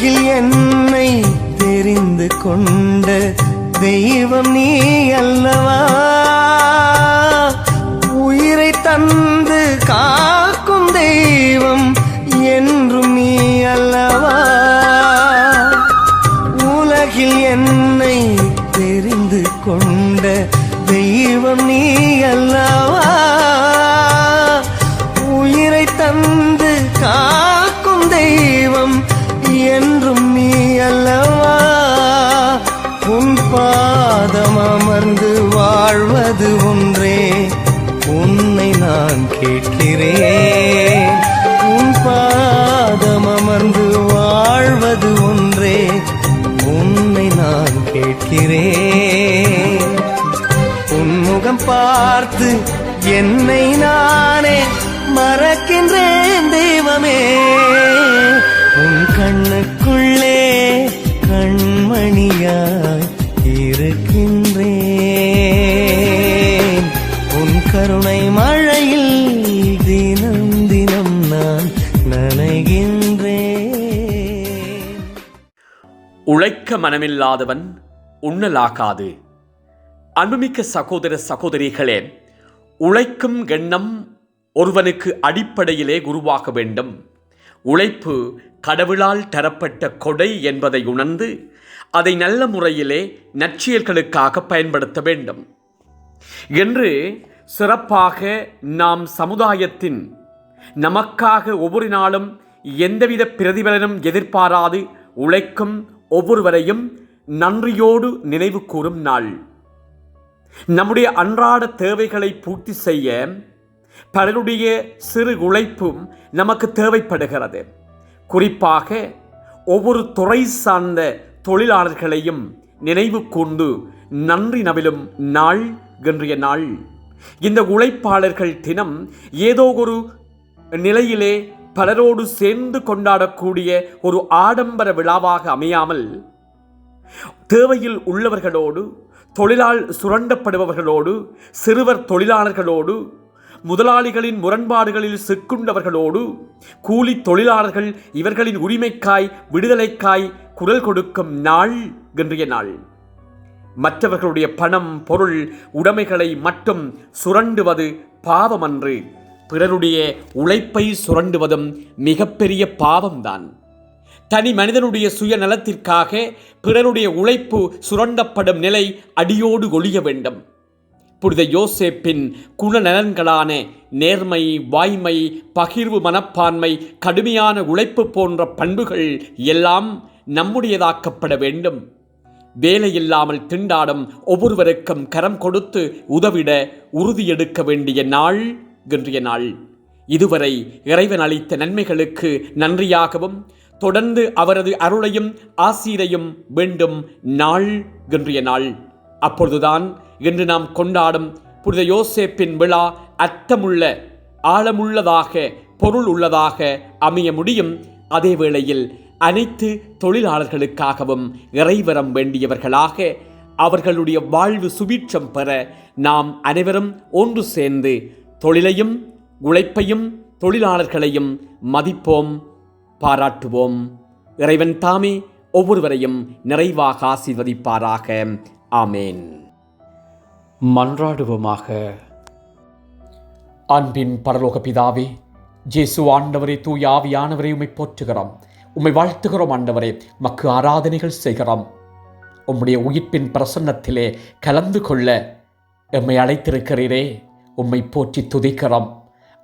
உலகில் என்னை தெரிந்து கொண்ட தெய்வம் நீ அல்லவா? உயிரை தந்து காக்கும் தெய்வம் என்றும் நீ அல்லவா? உலகில் என்னை தெரிந்து கொண்ட தெய்வம் நீ அல்லவா? உயிரை தந்து காக்கும் தெய்வம் பார்த்து என்னை நானே மறக்கின்றேன் தெய்வமே. உன் கண்ணுக்குள்ளே கண்மணியாய் இருக்கின்றேன். உன் கருணை மழையில் தினம் தினம் நான் நனைகின்றேன். உழைக்க மனமில்லாதவன் உண்ணலாகாது. அன்புமிக்க சகோதர சகோதரிகளே உழைக்கும் எண்ணம் ஒருவனுக்கு அடிப்படையிலே உருவாக வேண்டும். உழைப்பு கடவுளால் தரப்பட்ட கொடை என்பதை உணர்ந்து அதை நல்ல முறையிலே நற்செயல்களுக்காக பயன்படுத்த வேண்டும். என்று சிறப்பாக நாம் சமுதாயத்தின் நமக்காக ஒவ்வொரு நாளும் எந்தவித பிரதிபலனும் எதிர்பாராது உழைக்கும் ஒவ்வொருவரையும் நன்றியோடு நினைவு கூறும் நாள். நம்முடைய அன்றாட தேவைகளை பூர்த்தி செய்ய பலருடைய சிறு உழைப்பும் நமக்கு தேவைப்படுகிறது. குறிப்பாக ஒவ்வொரு துறை சார்ந்த தொழிலாளர்களையும் நினைவு கூர்ந்து நன்றி நவிலும் நாள் இன்றைய நாள். இந்த உழைப்பாளர்கள் தினம் ஏதோ ஒரு நிலையிலே பலரோடு சேர்ந்து கொண்டாடக்கூடிய ஒரு ஆடம்பர விழாவாக அமையாமல் தேவையில் உள்ளவர்களோடு தொழிலால் சுரண்டப்படுபவர்களோடு சிறுவர் தொழிலாளர்களோடு முதலாளிகளின் முரண்பாடுகளில் சிக்குண்டவர்களோடு கூலி தொழிலாளர்கள் இவர்களின் உரிமைக்காய் விடுதலைக்காய் குரல் கொடுக்கும் நாள் இன்றைய நாள். மற்றவர்களுடைய பணம் பொருள் உடைமைகளை மட்டும் சுரண்டுவது பாவமன்று. பிறருடைய உழைப்பை சுரண்டுவதும் மிகப்பெரிய பாவம்தான். தனி மனிதனுடைய சுயநலத்திற்காக பிறருடைய உழைப்பு சுரண்டப்படும் நிலை அடியோடு ஒழிய வேண்டும். புனித யோசேப்பின் குணநலன்களான நேர்மை வாய்மை பகிர்வு மனப்பான்மை கடுமையான உழைப்பு போன்ற பண்புகள் எல்லாம் நம்முடையதாக்கப்பட வேண்டும். வேலையில்லாமல் திண்டாடும் ஒவ்வொருவருக்கும் கரம் கொடுத்து உதவிட உறுதியெடுக்க வேண்டிய நாள் இன்றைய நாள். இதுவரை இறைவன் அளித்த நன்மைகளுக்கு நன்றியாகவும் தொடர்ந்து அவரது அருளையும் ஆசீரையும் வேண்டும் நாள் இன்றைய நாள். அப்பொழுதுதான் இன்று நாம் கொண்டாடும் புனித யோசேப்பின் விழா அர்த்தமுள்ள ஆழமுள்ளதாக பொருள் உள்ளதாக அமைய முடியும். அதே வேளையில் அனைத்து தொழிலாளர்களுக்காகவும் இறைவரம் வேண்டியவர்களாக அவர்களுடைய வாழ்வு சுபீட்சம் பெற நாம் அனைவரும் ஒன்று சேர்ந்து தொழிலையும் உழைப்பையும் தொழிலாளர்களையும் மதிப்போம். பாராட்டுவோம். இறைவன் தாமே ஒவ்வொருவரையும் நிறைவாக ஆசீர்வதிப்பாராக. ஆமேன். மன்றாடுவோமாக. அன்பின் பரலோக பிதாவே ஜேசு ஆண்டவரே தூய் ஆவியானவரை உம்மை போற்றுகிறோம். உம்மை வாழ்த்துகிறோம் ஆண்டவரே மக்கு ஆராதனைகள் செய்கிறோம். உம்முடைய உயிர்ப்பின் பிரசன்னத்திலே கலந்து கொள்ள எம்மை அழைத்திருக்கிறீரே உம்மை போற்றி துதிக்கிறோம்.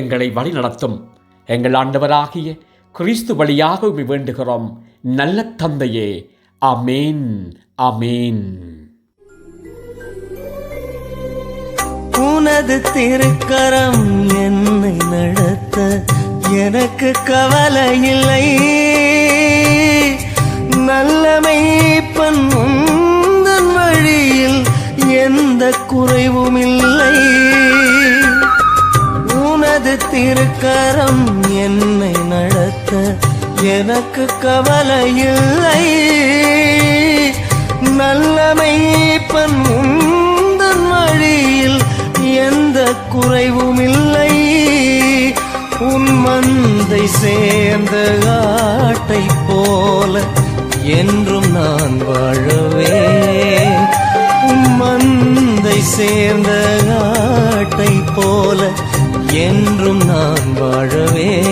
எங்களை வழிநடத்தும். எங்கள் ஆண்டவராகிய கிறிஸ்து வழியாக வேண்டுகிறோம். நல்ல தந்தையே அமேன் அமேன் உனது திருக்கரம் என்னை நடத்த. எனக்கு கவலை இல்லை. திருக்கரம் என்னை நடத்த எனக்கு கவலை இல்லை நல்ல மெய்ப்பன் வழியில் எந்த குறைவும் இல்லை உன் மந்தை சேர்ந்த ஆட்டை போல என்றும் நான் வாழவே உன் மந்தை சேர்ந்த என்றும் நான் வாழவே.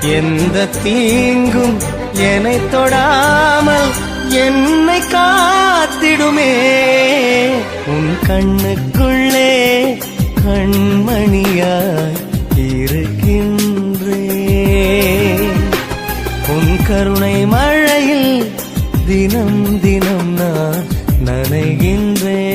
எந்த தீங்கும் என்னை தொடாமல் என்னை காத்திடுமே. உன் கண்ணுக்குள்ளே கண்மணியாய் இருக்கின்றே. உன் கருணை மழையில் தினம் தினம் நான் நனைகின்றேன்